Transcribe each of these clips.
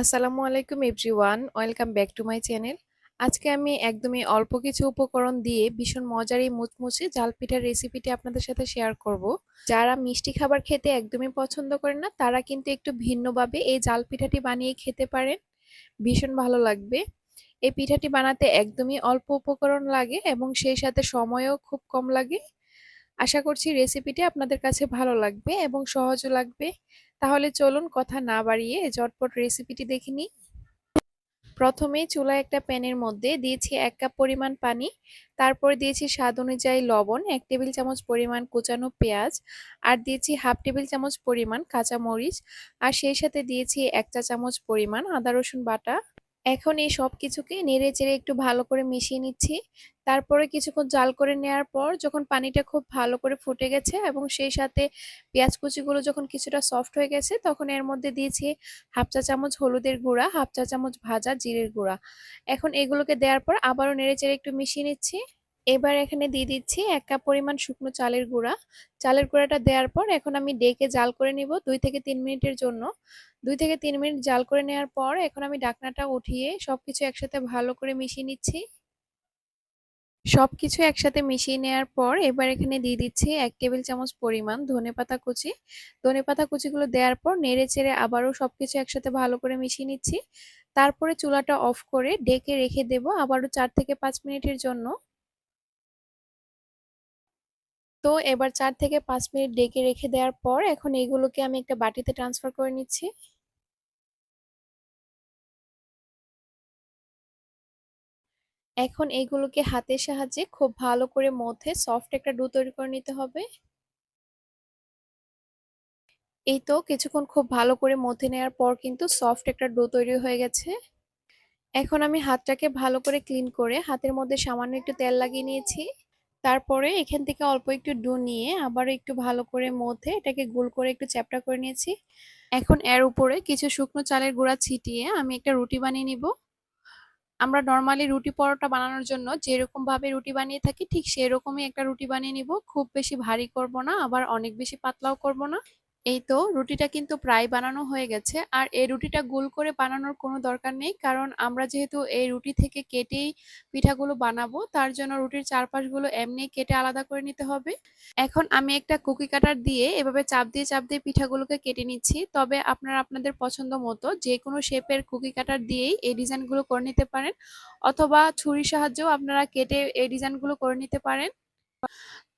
আসসালামু আলাইকুম everyone, welcome back to my channel. আজকে আমি একদমই অল্প কিছু উপকরণ দিয়ে ভীষণ মজার এই মুচমুচে জাল পিঠার রেসিপিটি আপনাদের সাথে শেয়ার করব। যারা মিষ্টি খাবার খেতে একদমই পছন্দ করেন না, তারা কিন্তু একটু ভিন্নভাবে এই জাল পিঠাটি বানিয়ে খেতে পারেন। ভীষণ ভালো লাগবে। এই পিঠাটি বানাতে একদমই অল্প উপকরণ লাগে এবং সেই সাথে সময়ও খুব কম লাগে। আশা করছি রেসিপিটি আপনাদের কাছে ভালো লাগবে এবং সহজও লাগবে। তাহলে চলুন কথা না বাড়িয়ে ঝটপট রেসিপিটি দেখে নিই। প্রথমে চুলা একটা প্যানের মধ্যে দিয়েছি এক কাপ পরিমাণ পানি, তারপর দিয়েছি স্বাদ অনুযায়ী লবণ, এক টেবিল চামচ পরিমাণ কুচানো পেঁয়াজ, আর দিয়েছি হাফ টেবিল চামচ পরিমাণ কাঁচামরিচ, আর সেই সাথে দিয়েছি এক চা চামচ পরিমাণ আদা রসুন বাটা এখন এই সব কিছুকে নেড়ে চেড়ে একটু ভালো করে মিশিয়ে নিচ্ছি। তারপরে কিছুক্ষণ জাল করে নেওয়ার পর যখন পানিটা খুব ভালো করে ফুটে গেছে এবং সেই সাথে পেঁয়াজ কুচিগুলো যখন কিছুটা সফট হয়ে গেছে তখন এর মধ্যে দিয়েছি হাফ চা চামচ হলুদের গুঁড়া, হাফ চা চামচ ভাজা জিরের গুঁড়া। এখন এগুলোকে দেওয়ার পর আবারও নেড়ে চেড়ে একটু মিশিয়ে নিচ্ছি। এবার এখানে দিয়ে দিচ্ছি এক কাপ পরিমাণ শুকনো চালের গুঁড়া। চালের গুঁড়াটা দেওয়ার পর এখন আমি ডেকে জাল করে নিব দুই থেকে তিন মিনিটের জন্য। দুই থেকে তিন মিনিট জাল করে নেওয়ার পর এখন আমি ডাকনাটা উঠিয়ে সব কিছু একসাথে ভালো করে মিশিয়ে নিচ্ছি। সব কিছু একসাথে মিশিয়ে নেওয়ার পর এবার এখানে দিয়ে দিচ্ছি এক টেবিল চামচ পরিমাণ ধনে পাতা কুচি। ধনে পাতা কুচিগুলো দেওয়ার পর নেড়ে চেড়ে আবারও সব কিছু একসাথে ভালো করে মিশিয়ে নিচ্ছি। তারপরে চুলাটা অফ করে ডেকে রেখে দেব আবারও চার থেকে পাঁচ মিনিটের জন্য। তো এবার চার থেকে পাঁচ মিনিট ডেকে রেখে দেওয়ার পর এখন এইগুলোকে আমি একটা বাটিতে ট্রান্সফার করে নিচ্ছি। এখন এইগুলোকে হাতের সাহায্যে খুব ভালো করে মধ্যে সফট একটা ডো তৈরি করে নিতে হবে। এই তো কিছুক্ষণ খুব ভালো করে মধ্যে নেওয়ার পর কিন্তু সফট একটা ডো তৈরি হয়ে গেছে। এখন আমি হাতটাকে ভালো করে ক্লিন করে হাতের মধ্যে সামান্য একটু তেল লাগিয়ে নিয়েছি। তারপরে এখান থেকে অল্প একটু ডো নিয়ে আবার একটু ভালো করে মধ্যে এটাকে গোল করে একটু চ্যাপটা করে নিয়েছি। এখন এর উপরে কিছু শুকনো চালের গুঁড়া ছিটিয়ে আমি একটা রুটি বানিয়ে নিব। আমরা নর্মালি রুটি পরোটা বানানোর জন্য যেরকম ভাবে রুটি বানিয়ে থাকি ঠিক সেরকমই একটা রুটি বানিয়ে নিব। খুব বেশি ভারী করব না, আবার অনেক বেশি পাতলাও করব না। এই তো রুটিটা কিন্তু প্রায় বানানো হয়ে গেছে। আর এই রুটিটা গোল করে বানানোর কোনো দরকার নেই। কারণ আমরা যেহেতু এই রুটি থেকে কেটেই পিঠাগুলো বানাবো, তার জন্য রুটির চারপাশগুলো এমনি কেটে আলাদা করে নিতে হবে। এখন আমি একটা কুকি কাটার দিয়ে এভাবে চাপ দিয়ে চাপ দিয়ে পিঠাগুলোকে কেটে নিচ্ছি। তবে আপনারা আপনাদের পছন্দ মতো যে কোনো শেপের কুকি কাটার দিয়েই এই ডিজাইনগুলো করে নিতে পারেন। অথবা ছুরির সাহায্যেও আপনারা কেটে এই ডিজাইনগুলো করে নিতে পারেন।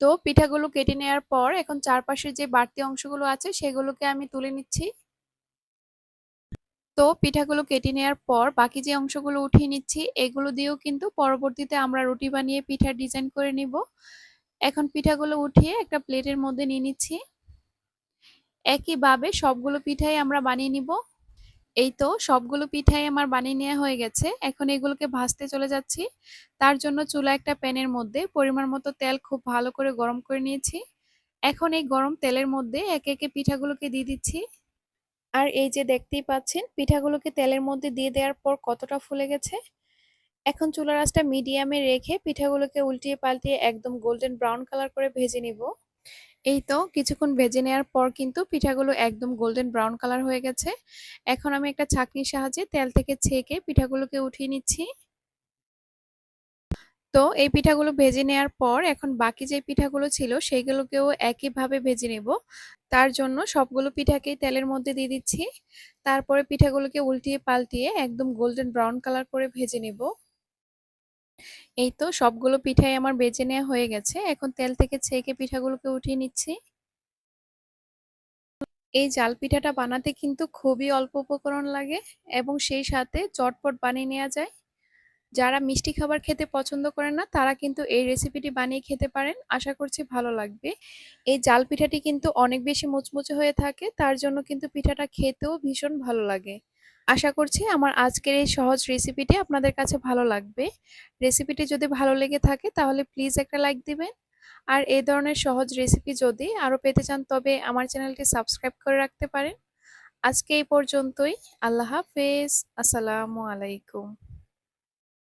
তো পিঠাগুলো কেটে নেওয়ার পর এখন চারপাশের যে বাড়তি অংশগুলো আছে সেগুলোকে আমি তুলে নিচ্ছি। তো পিঠাগুলো কেটে নেওয়ার পর বাকি যে অংশগুলো উঠিয়ে নিচ্ছি, এগুলো দিয়েও কিন্তু পরবর্তীতে আমরা রুটি বানিয়ে পিঠার ডিজাইন করে নিব। এখন পিঠাগুলো উঠিয়ে একটা প্লেটের মধ্যে নিয়ে নিচ্ছি। একইভাবে সবগুলো পিঠাই আমরা বানিয়ে নিব। এই তো সবগুলো পিঠাই আমার বানিয়ে নেওয়া হয়ে গেছে। এখন এগুলোকে ভাজতে চলে যাচ্ছি। তার জন্য চুলা একটা প্যানের মধ্যে পরিমাণ মতো তেল খুব ভালো করে গরম করে নিয়েছি। এখন এই গরম তেলের মধ্যে একে একে পিঠাগুলোকে দিয়ে দিচ্ছি। আর এই যে দেখতেই পাচ্ছেন, পিঠাগুলোকে তেলের মধ্যে দিয়ে দেওয়ার পর কতটা ফুলে গেছে। এখন চুলার আঁচটা মিডিয়ামে রেখে পিঠাগুলোকে উল্টিয়ে পাল্টিয়ে একদম গোল্ডেন ব্রাউন কালার করে ভেজে নিব। এই তো কিছুক্ষণ ভেজে নেওয়ার পর কিন্তু পিঠাগুলো একদম গোল্ডেন ব্রাউন কালার হয়ে গেছে। এখন আমি একটা ছাঁকনির সাহায্যে তেল থেকে ছেঁকে পিঠাগুলোকে উঠিয়ে নিচ্ছি। তো এই পিঠাগুলো ভেজে নেওয়ার পর এখন বাকি যে পিঠাগুলো ছিল সেইগুলোকেও একইভাবে ভেজে নেব। তার জন্য সবগুলো পিঠাকেই তেলের মধ্যে দিয়ে দিচ্ছি। তারপরে পিঠাগুলোকে উল্টিয়ে পাল্টিয়ে একদম গোল্ডেন ব্রাউন কালার করে ভেজে নেব। এই তো সবগুলো পিঠাই আমার বেজে নেওয়া হয়ে গেছে। এখন তেল থেকে ছেঁকে পিঠাগুলোকে উঠিয়ে নিচ্ছি। এই জাল পিঠাটা বানাতে কিন্তু খুবই অল্প উপকরণ লাগে এবং সেই সাথে চটপট বানিয়ে নেওয়া যায়। যারা মিষ্টি খাবার খেতে পছন্দ করেন না, তারা কিন্তু এই রেসিপিটি বানিয়ে খেতে পারেন। আশা করছি ভালো লাগবে। এই জাল পিঠাটি কিন্তু অনেক বেশি মুচমুচে হয়ে থাকে, তার জন্য কিন্তু পিঠাটা খেতেও ভীষণ ভালো লাগে। আশা করছি আমার আজকের এই সহজ রেসিপিটি আপনাদের কাছে ভালো লাগবে। রেসিপিটি যদি ভালো লেগে থাকে তাহলে প্লিজ একটা লাইক দিবেন। আর এই ধরনের সহজ রেসিপি যদি আরও পেতে চান তবে আমার চ্যানেলটি সাবস্ক্রাইব করে রাখতে পারেন। আজকে এই পর্যন্তই। আল্লাহ হাফেজ। আসসালামু আলাইকুম।